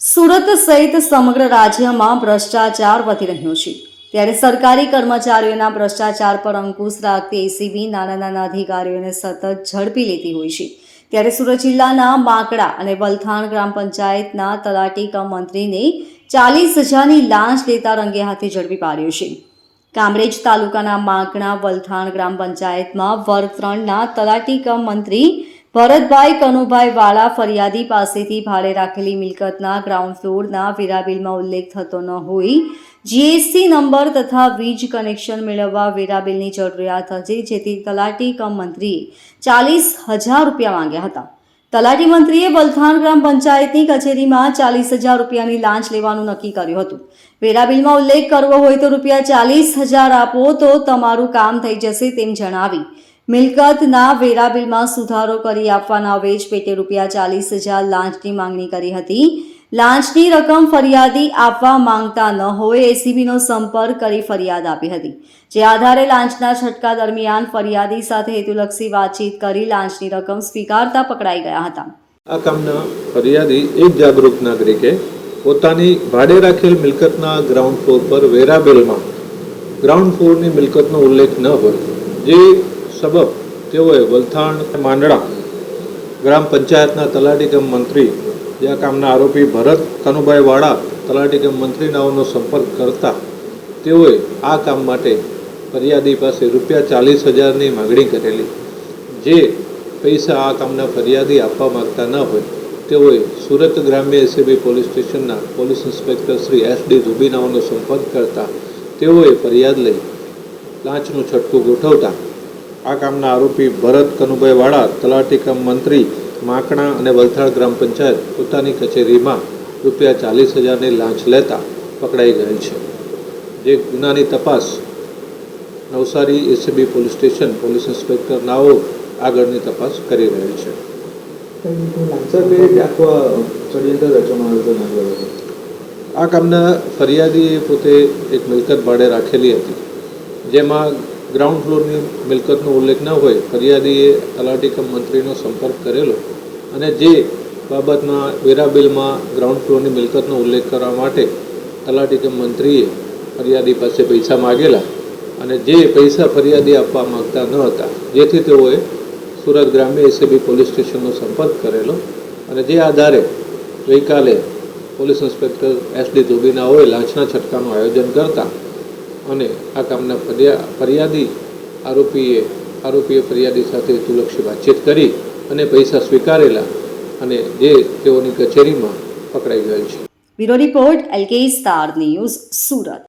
સુરત સહિત સમગ્ર રાજ્યમાં ભ્રષ્ટાચાર વધી રહ્યો છે. ત્યારે સરકારી કર્મચારીઓના ભ્રષ્ટાચાર પર અંકુશ રાખતી એસીબી નાના નાના અધિકારીઓને સતત ઝડપી લેતી હોય છે. ત્યારે સુરત જિલ્લાના માંકડા અને વલથાણ ગ્રામ પંચાયતના તલાટી કમ મંત્રીને ચાલીસ હજારની લાંચ લેતા રંગે હાથે ઝડપી પાડ્યો છે. કામરેજ તાલુકાના માંકડા વલથાણ ગ્રામ પંચાયતમાં વર્ગ ત્રણના તલાટી કમ મંત્રી ભરતભાઈ કનુભાઈ વાળા ફરિયાદી પાસેથી ભાડે રાખેલી મિલકતના ગ્રાઉન્ડ ફ્લોરના વેરાબિલમાં ઉલ્લેખ થતો ન હોય જીએસસી નંબર તથા વીજ કનેક્શન મેળવવા વેરાબિલની જરૂરિયાત હતી, જેથી તલાટી કમ મંત્રીએ ચાલીસ હજાર રૂપિયા માંગ્યા હતા. તલાટી મંત્રીએ વલથાણ ગ્રામ પંચાયતની કચેરીમાં ચાલીસ હજાર રૂપિયાની લાંચ લેવાનું નક્કી કર્યું હતું. વેરા બિલમાં ઉલ્લેખ કરવો હોય તો રૂપિયા ચાલીસ હજાર આપો તો તમારું કામ થઈ જશે તેમ જણાવી મિલકતના વેરાબિલમાં સુધારો કરી આપવાના વેજ પેટે રૂપિયા ચાલીસ હજાર લાંચની માંગણી કરી હતી. લાંચની રકમ ફરિયાદી આપવા માંગતા ન હોય એસીબીનો સંપર્ક કરી ફરિયાદ આપી હતી. જે આધારે લાંચના છટકા દરમિયાન ફરિયાદી સાથે હેતુલક્ષી વાતચીત કરી લાંચની રકમ સ્વીકારતા પકડાઈ ગયા હતા. આ કામના ફરિયાદી એક જાગૃત નાગરિકે પોતાની ભાડે રાખેલ મિલકતના ગ્રાઉન્ડ ફ્લોર પર વેરા ગ્રાઉન્ડ ફ્લોરની મિલકતનો ઉલ્લેખ ન હોય. જે સબબ તેઓએ વલથાણ માંડળા ગ્રામ પંચાયતના તલાટી કમ મંત્રી, જે કામના આરોપી ભરત કનુભાઈ વાળા તલાટી કમ મંત્રીનાઓનો સંપર્ક કરતા તેઓએ આ કામ માટે ફરિયાદી પાસે રૂપિયા ચાલીસ હજારની માગણી કરેલી. જે પૈસા આ કામના ફરિયાદી આપવા માગતા ન હોય, તેઓએ સુરત ગ્રામ્ય એસીબી પોલીસ સ્ટેશનના police inspector Shri S D ધુબીનાઓનો સંપર્ક કરતા તેઓએ ફરિયાદ લઈ લાંચનું છટકું ગોઠવતા આ કામના આરોપી ભરત કનુભાઈ વાળા તલાટી કમ મંત્રી માકણા અને વલથાળ ગ્રામ પંચાયત પોતાની કચેરીમાં રૂપિયા ચાલીસ હજારની લાંચ લેતા પકડાઈ ગયેલ છે. જે ગુનાની તપાસ Navsari ACB police station police inspector નાઓ આગળની તપાસ કરી રહેલ છે. આ કામના ફરિયાદીએ પોતે એક મિલકત ભાડે રાખેલી હતી જેમાં ગ્રાઉન્ડ ફ્લોરની મિલકતનો ઉલ્લેખ ન હોય, ફરિયાદીએ તલાટી કમ મંત્રીનો સંપર્ક કરેલો અને જે બાબતના વેરા બિલમાં ગ્રાઉન્ડ ફ્લોરની મિલકતનો ઉલ્લેખ કરવા માટે તલાટી કમ મંત્રીએ ફરિયાદી પાસે પૈસા માગેલા અને જે પૈસા ફરિયાદી આપવા માગતા ન હતા, જેથી તેઓએ સુરત ગ્રામ્ય એસીબી પોલીસ સ્ટેશનનો સંપર્ક કરેલો અને જે આધારે ગઈકાલે પોલીસ ઇન્સ્પેક્ટર એસ ડી ધોબીનાઓએ લાંચના છટકાનું આયોજન કરતા અને આ કામના ફરિયા, ફરિયાદી આરોપીએ આરોપીએ ફરિયાદી સાથે હેતુલક્ષી વાતચીત કરી અને પૈસા સ્વીકારેલા અને જે તેઓની કચેરીમાં પકડાઈ ગયેલ છે. Bureau report, LK star news, Surat.